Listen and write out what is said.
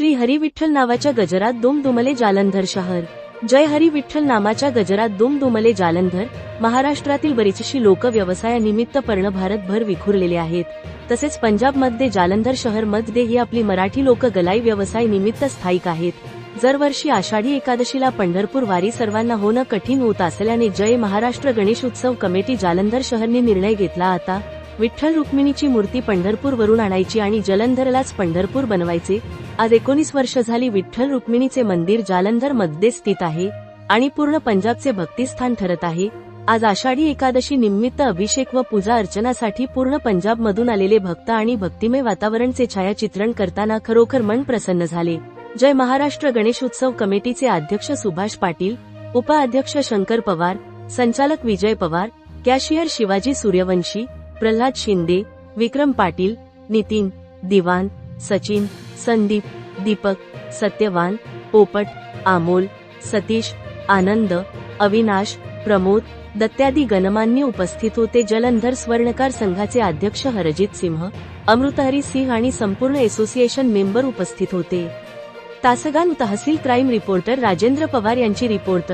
श्री हरी विठ्ठल नावाच्या गजरात दुमदुमले जालंधर शहर. जय हरी विठ्ठल नामाच्या गजरात दुमदुमले जालंधर महाराष्ट्रातील बरीचशी लोक व्यवसायानिमित्त पर्ण भारतभर विखुरलेले आहेत. तसेच पंजाबमध्ये जालंधर शहरमध्ये ही आपली मराठी लोक गलाई व्यवसाय निमित्त स्थायिक आहेत. दरवर्षी आषाढी एकादशीला पंढरपूर वारी सर्वांना होणं कठीण होत असल्याने जय महाराष्ट्र गणेश उत्सव कमिटी जालंधर शहरने निर्णय घेतला आता. विठ्ठल रुक्मिणीची मूर्ती पंढरपूरवरून आणायची आणि जलंधरलाच पंढरपूर बनवायचे आज एकोणीस वर्ष झाली विठ्ठल रुक्मिणीचे मंदिर जालंधरमध्ये स्थित आहे आणि पूर्ण पंजाबचे भक्तिस्थान ठरत आहे. आज आषाढी एकादशी निमित्त अभिषेक व पूजा अर्चनासाठी पूर्ण पंजाबमधून आलेले भक्त आणि भक्तिमय वातावरणचे छायाचित्रण करताना खरोखर मन प्रसन्न झाले. जय महाराष्ट्र गणेश उत्सव कमिटीचे अध्यक्ष सुभाष पाटील उपाध्यक्ष शंकर पवार संचालक विजय पवार कॅशियर शिवाजी सूर्यवंशी प्रल्हाद शिंदे विक्रम पाटील नितीन दिवान सचिन संदीप दीपक सत्यवान पोपट आमोल सतीश आनंद अविनाश प्रमोद दत्त्यादी गणमान्य उपस्थित होते. जलंधर स्वर्णकार संघाचे अध्यक्ष हरजित सिंह अमृतहरी सिंह आणि संपूर्ण असोसिएशन मेंबर उपस्थित होते. तासगान तहसील क्राईम रिपोर्टर राजेंद्र पवार यांची रिपोर्ट